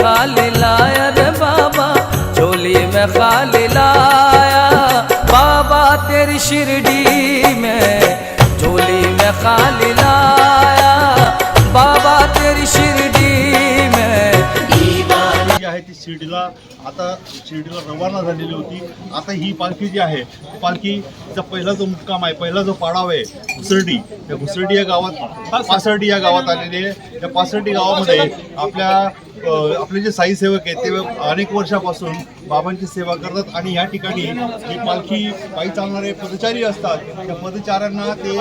खाली लाया रे बाबा झोली में खाली लाया बाबा तेरी शिरडी में झोली में खाली आहे ती शिर्डीला. आता शिर्डीला रवाना झालेली होती. आता ही पालखी जी आहे पालखीचा पहिला जो मुक्काम आहे पहिला जो पाडाव आहे घुसर्डी. त्या घुसर्डी या गावात पासर्डी या गावात आलेली आहे. त्या पासर्डी गावामध्ये आपल्या आपले जे साई सेवक आहेत ते अनेक वर्षापासून बाबांची सेवा करतात आणि या ठिकाणी जी पालखी पायी चालणारे पदचारी असतात त्या पदचाऱ्यांना ते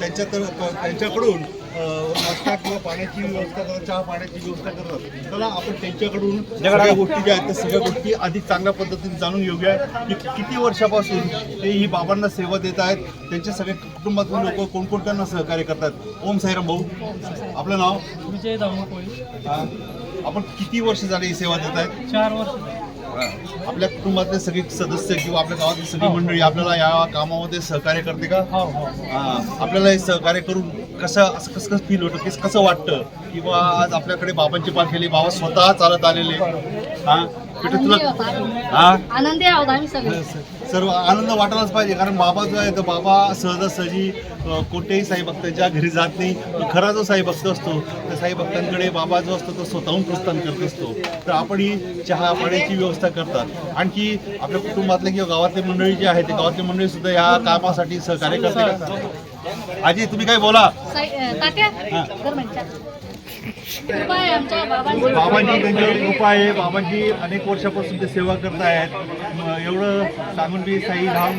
त्यांच्या त्यांच्याकडून नाश्ता किंवा पाण्याची व्यवस्था करतात चहा पाण्याची व्यवस्था करतात. चला आपण त्यांच्याकडून सगळ्या गोष्टी ज्या आहेत त्या सगळ्या गोष्टी अधिक चांगल्या पद्धतीने जाणून घेऊया. की किती वर्षापासून ते ही बाबांना सेवा देत आहेत? त्यांचे सगळे कुटुंबातून लोक कोण कोण त्यांना सहकार्य करतात? ओम साईराम भाऊ आपलं नाव? विजय दामोकोळी हा. आपण किती वर्ष झाली ही सेवा देत आहेत? चार वर्ष आपल्या कुटुंबातले सगळे सदस्य किंवा आपल्या गावातली सगळी मंडळी आपल्याला या कामामध्ये सहकार्य करते का? हो. हा, आपल्याला हे सहकार्य करून कसं असं कसं कसं फील होतं कसं वाटतं? की बा आज आपल्याकडे बाबांची पालखी बाबा स्वतः चालत आलेले हा? कुठे तुला हा? आनंदी आहोत आम्ही सगळे. सर्व आनंद वाटायलाच पाहिजे कारण बाबा जो आहे तो बाबा सहजासहजी कोणत्याही साई भक्तांच्या घरी जात नाही. खरा जो साई भक्त असतो त्या साई भक्तांकडे बाबा जो असतो तो स्वतःहून प्रस्थान करत असतो. तर आपण ही चहा पाण्याची व्यवस्था करतात. आणखी आपल्या कुटुंबातले किंवा गावातले मंडळी जे आहे ते गावातले मंडळी सुद्धा या कामासाठी सहकार्य करते का आजी तुम्ही काय बोला. बाबांची. त्यांच्यावर कृपा आहे बाबांची अनेक वर्षापासून ते सेवा करत आहेत. एवढं सांगून मी साईधाम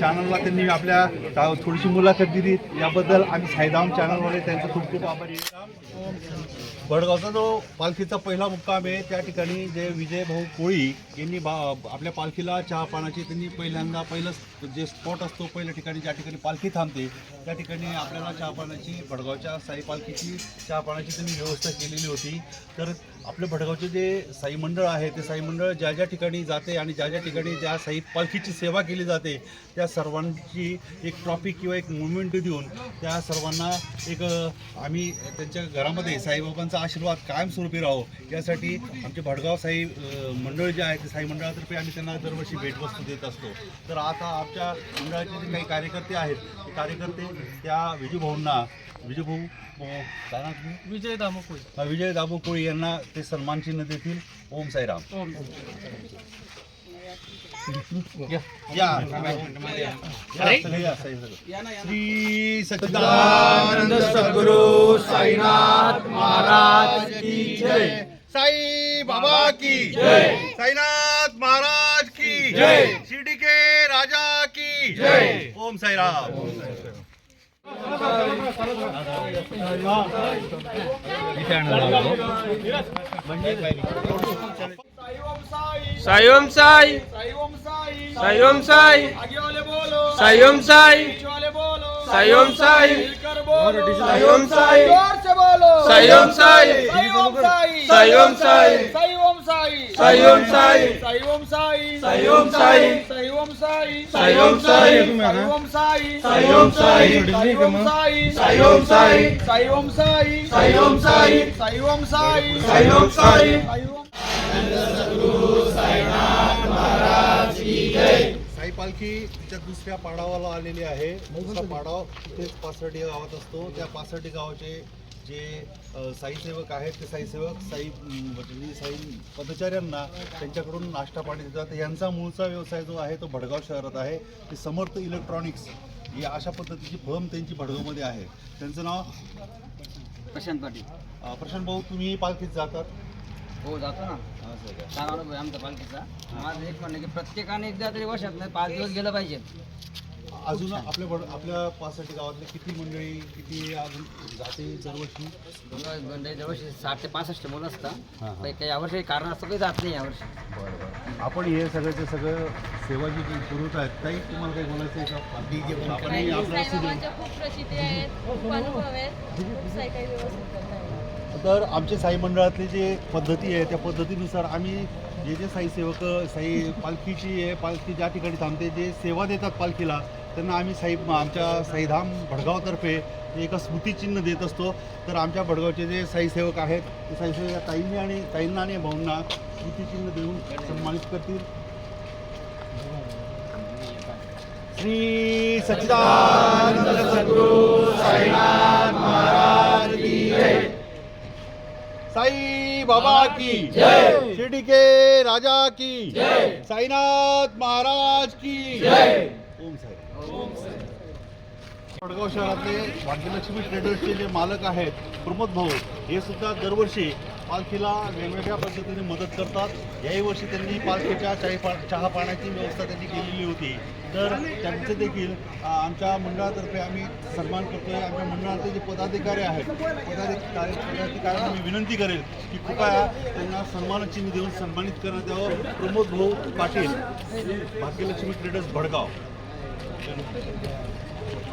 चॅनलला त्यांनी आपल्या थोडीशी मुलाखत दिली. याबद्दल आम्ही साईधाम चॅनलवाले त्यांचं खूप खूप आभारी आहे. भडगावचा जो पालखीचा पहिला मुक्काम आहे त्या ठिकाणी जे विजय भाऊ कोळी यांनी बा आपल्या पालखीला चहा पाण्याची त्यांनी पहिल्यांदा पहिलं जे स्पॉट असतो पहिल्या ठिकाणी ज्या ठिकाणी पालखी थांबते त्या ठिकाणी आपल्याला चहा भडगावच्या साई पालखीची चहा त्यांनी व्यवस्था केलेली होती. तर आपले भडगावचे जे साई मंडळ आहे ते साई मंडळ ज्या ज्या ठिकाणी जाते आणि ज्या ज्या ठिकाणी ज्या साई पालखीची सेवा केली जाते त्या सर्वांची एक ट्रॉफी किंवा एक मुवमेंट देऊन त्या सर्वांना एक आम्ही त्यांच्या घरामध्ये साईबाबांचा आशीर्वाद कायमस्वरूपी राहो. यासाठी आमचे भडगाव साई मंडळ जे आहे ते साई मंडळातर्फे आम्ही त्यांना दरवर्षी भेटवस्तू देत असतो. तर आता आमच्या मंडळाचे जे काही कार्यकर्ते आहेत ते कार्यकर्ते त्या विजूभाऊंना विजूभाऊ काय नाव? विजय दामोकोळी. अ, विजय दाबू कोळी यांना ते सन्मान चिन्ह देतील. ओम साईराम. ओम. या. या, सगळे या, सगळे. श्री सच्चिदानंद सद्गुरु साईनाथ महाराज की जय. साई बाबा की जय. साईनाथ महाराज की जय. ఓం సాయిరామ్ సాయి ఓం సాయి సాయి ఓం సాయి సాయి ఓం సాయి సాయి ఓం సాయి साई सायोम साई सायोम साई साई साई ओम साई साई ओम साई साई ओम साई साई ओम साई साई ओम साई साई ओम साई साई ओम साई साई ओम साई साई ओम साई साई ओम साई साई ओम साई साई ओम साई साई ओम साई साई ओम पालखी तिच्या दुसऱ्या पाडावाला आलेली आहे दुसरा पाडाव तिथेच पासर्डी गावात असतो. त्या पासर्डी गावाचे जे अ, साई सेवक आहेत ते साई सेवक साई म्हणजे साई पदचाऱ्यांना त्यांच्याकडून नाश्ता पाणी देतात. यांचा मूळचा व्यवसाय जो आहे तो भडगाव शहरात आहे. ते समर्थ इलेक्ट्रॉनिक्स ही अशा पद्धतीची फर्म त्यांची भडगावमध्ये आहे. त्यांचं नाव प्रशांत पाटील. प्रशांत भाऊ तुम्ही पालखीत जातात. हो जातो ना. असं का? चांगला अनुभव आहे आमचा पालखीचा. माझं एक म्हणणं की प्रत्येकाने एकदा तरी वर्षात नाही पाच दिवस गेलं पाहिजे. अजून आपल्या आपल्या पासष्टी गावातले किती मंडळी किती अजून जाते दरवर्षी? म्हणजे दरवर्षी साठ ते पासष्ट मुलं असतात. हां. पण काही यावर्षी कारण असं काही जात नाही यावर्षी. बरं बरं आपण हे सगळं सगळं सेवा जी जी पुरवत आहेत काही तुम्हाला काही बोलायचं आहे का? आपण हे आपलं दे. साईबाबांच्या खूप प्रसिद्धी आहेत खूप अनुभव आहेत. खूप साई काही व्यवस्थित करता येईल तर आमचे साई मंडळातले जे पद्धती आहे त्या पद्धतीनुसार आम्ही जे जे साई सेवक साई पालखीची आहे पालखी ज्या ठिकाणी थांबते जे सेवा देतात पालखीला त्यांना आम्ही साई आमच्या साईधाम भडगावतर्फे एक स्मृतिचिन्ह देत असतो. तर आमच्या भडगावचे जे साई सेवक आहेत ते साई सेवक या ताईंनी आणि ताईंना आणि भाऊंना स्मृतिचिन्ह देऊन सन्मानित करतील. श्री सच्चिदानंद सद्गुरू साईनाथ. साई बाबा की जय। शिर्डी के राजा की जय। साईनाथ महाराज की जय। ओम साई। वडगाव शहरातले भाग्यलक्ष्मी ट्रेडर्सचे जे मालक आहेत प्रमोद भाऊ हे सुद्धा दरवर्षी पालखीला वेगवेगळ्या पद्धतीने मदत करतात. याही वर्षी त्यांनी पालखीच्या चाय पा चहा पाण्याची व्यवस्था त्यांनी केलेली होती. तर त्यांचे देखील आमच्या मंडळातर्फे आम्ही सन्मान करतोय. आमच्या मंडळाचे जे पदाधिकारी आहेत पदाधिकारी पदाधिकाऱ्यांना मी विनंती करेल की कृपया त्यांना सन्मानचिन्ह देऊन सन्मानित करण्यात यावं. प्रमोद भाऊ पाटील भाग्यलक्ष्मी ट्रेडर्स भडगाव.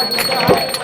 Hare